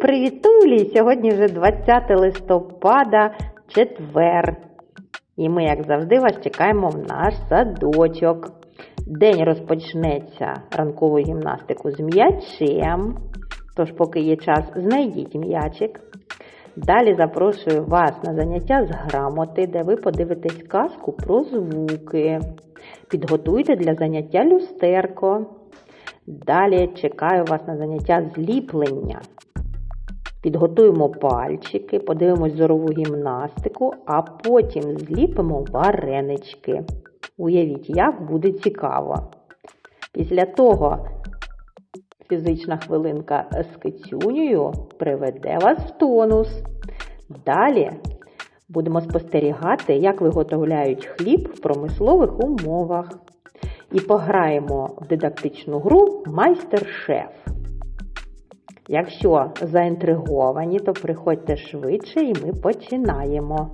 привітулі! Сьогодні вже 20 листопада, четвер. І ми, як завжди, вас чекаємо в наш садочок. День розпочнеться ранкову гімнастику з м'ячем. Тож, поки є час, знайдіть м'ячик. Далі запрошую вас на заняття з грамоти, де ви подивитесь казку про звуки. Підготуйте для заняття люстерко. Далі чекаю вас на заняття зліплення. Підготуємо пальчики, подивимось зорову гімнастику, а потім зліпимо варенички. Уявіть, як буде цікаво. Після того фізична хвилинка з кицюнею приведе вас в тонус. Далі будемо спостерігати, як виготовляють хліб в промислових умовах. І пограємо в дидактичну гру Майстер-шеф. Якщо заінтриговані, то приходьте швидше і ми починаємо.